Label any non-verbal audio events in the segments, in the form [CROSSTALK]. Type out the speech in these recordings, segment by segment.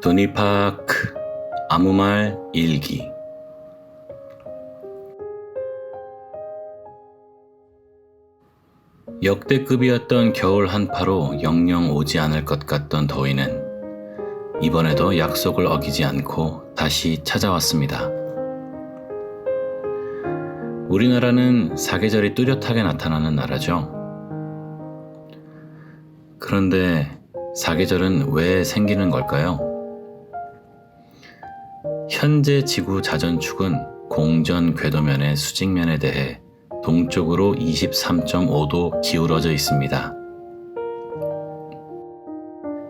도니파크 아무 말 일기 역대급이었던 겨울 한파로 영영 오지 않을 것 같던 더위는 이번에도 약속을 어기지 않고 다시 찾아왔습니다. 우리나라는 사계절이 뚜렷하게 나타나는 나라죠. 그런데 사계절은 왜 생기는 걸까요? 현재 지구 자전축은 공전 궤도면의 수직면에 대해 동쪽으로 23.5도 기울어져 있습니다.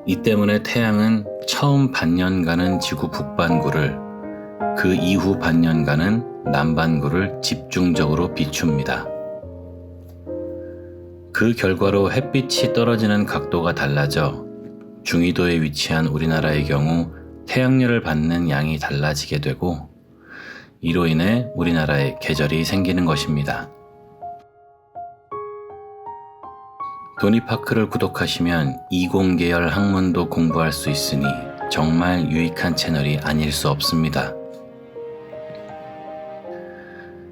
이 때문에 태양은 처음 반년간은 지구 북반구를, 그 이후 반년간은 남반구를 집중적으로 비춥니다. 그 결과로 햇빛이 떨어지는 각도가 달라져 중위도에 위치한 우리나라의 경우 태양열을 받는 양이 달라지게 되고 이로 인해 우리나라에 계절이 생기는 것입니다. 도니파크를 구독하시면 20계열 학문도 공부할 수 있으니 정말 유익한 채널이 아닐 수 없습니다.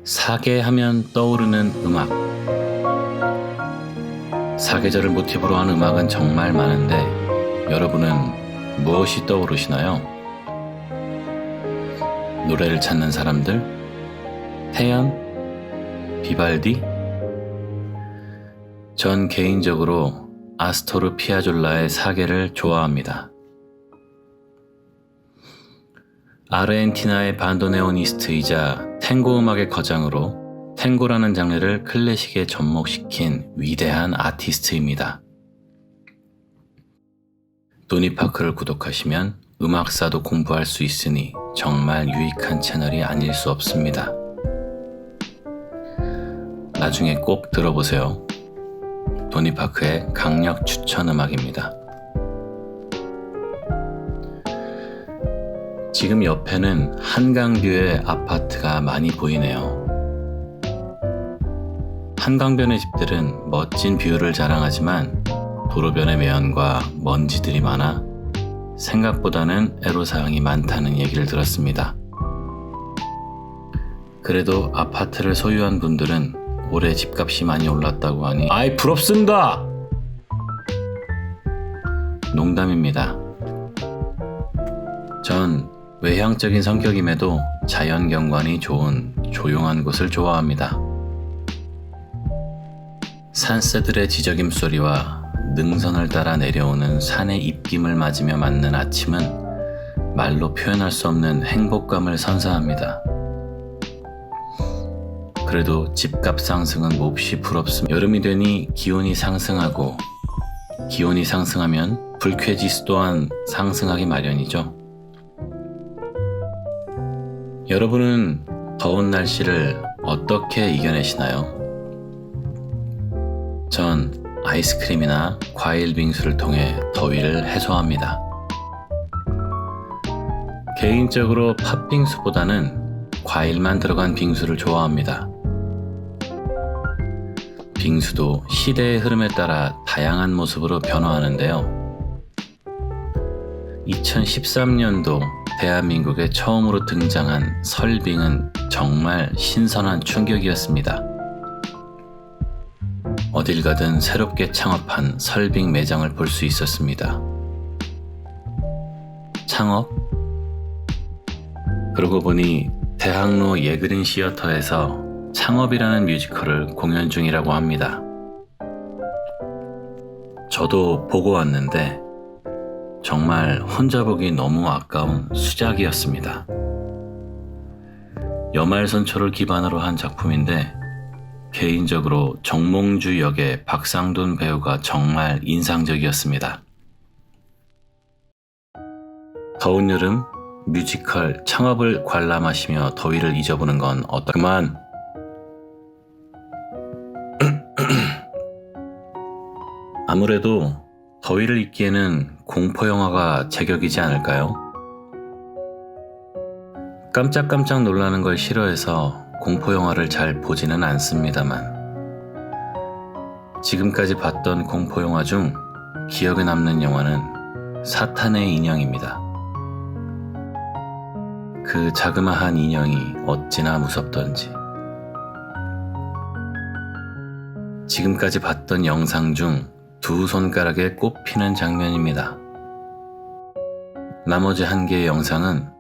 사계 하면 떠오르는 음악. 사계절을 모티브로 한 음악은 정말 많은데 여러분은 무엇이 떠오르시나요? 노래를 찾는 사람들? 태연? 비발디? 전 개인적으로 아스토르 피아졸라의 사계를 좋아합니다. 아르헨티나의 반도네오니스트이자 탱고 음악의 거장으로 탱고라는 장르를 클래식에 접목시킨 위대한 아티스트입니다. 도니파크를 구독하시면 음악사도 공부할 수 있으니 정말 유익한 채널이 아닐 수 없습니다. 나중에 꼭 들어보세요. 도니파크의 강력 추천 음악입니다. 지금 옆에는 한강뷰의 아파트가 많이 보이네요. 한강변의 집들은 멋진 뷰를 자랑하지만 도로변의 매연과 먼지들이 많아 생각보다는 애로사항이 많다는 얘기를 들었습니다. 그래도 아파트를 소유한 분들은 올해 집값이 많이 올랐다고 하니 아이 부럽습니다. 농담입니다. 전 외향적인 성격임에도 자연 경관이 좋은 조용한 곳을 좋아합니다. 산새들의 지저김 소리와 능선을 따라 내려오는 산의 입김을 맞으며 맞는 아침은 말로 표현할 수 없는 행복감을 선사합니다. 그래도 집값 상승은 몹시 부럽습니다. 여름이 되니 기온이 상승하고 기온이 상승하면 불쾌지수 또한 상승하기 마련이죠. 여러분은 더운 날씨를 어떻게 이겨내시나요? 전 아이스크림이나 과일 빙수를 통해 더위를 해소합니다. 개인적으로 팥빙수보다는 과일만 들어간 빙수를 좋아합니다. 빙수도 시대의 흐름에 따라 다양한 모습으로 변화하는데요. 2013년도 대한민국에 처음으로 등장한 설빙은 정말 신선한 충격이었습니다. 어딜 가든 새롭게 창업한 설빙 매장을 볼 수 있었습니다. 창업? 그러고 보니 대학로 예그린 시어터에서 창업이라는 뮤지컬을 공연 중이라고 합니다. 저도 보고 왔는데 정말 혼자 보기 너무 아까운 수작이었습니다. 여말선초를 기반으로 한 작품인데 개인적으로 정몽주 역의 박상돈 배우가 정말 인상적이었습니다. 더운 여름 뮤지컬 창업을 관람하시며 더위를 잊어보는 건 어떠... 그만 [CLEARS THROAT] 아무래도 더위를 잊기에는 공포 영화가 제격이지 않을까요? 깜짝깜짝 놀라는 걸 싫어해서 공포 영화를 잘 보지는 않습니다만 지금까지 봤던 공포 영화 중 기억에 남는 영화는 사탄의 인형입니다. 그 자그마한 인형이 어찌나 무섭던지. 지금까지 봤던 영상 중 두 손가락에 꼽히는 장면입니다. 나머지 한 개의 영상은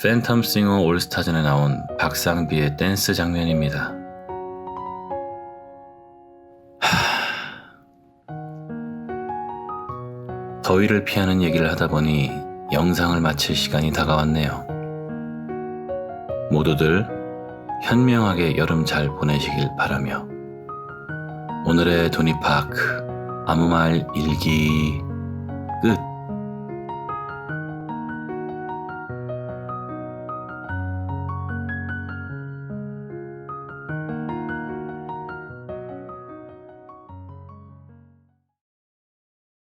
팬텀 싱어 올스타전에 나온 박상비의 댄스 장면입니다. 하... 더위를 피하는 얘기를 하다 보니 영상을 마칠 시간이 다가왔네요. 모두들 현명하게 여름 잘 보내시길 바라며 오늘의 도니파크 아무 말 일기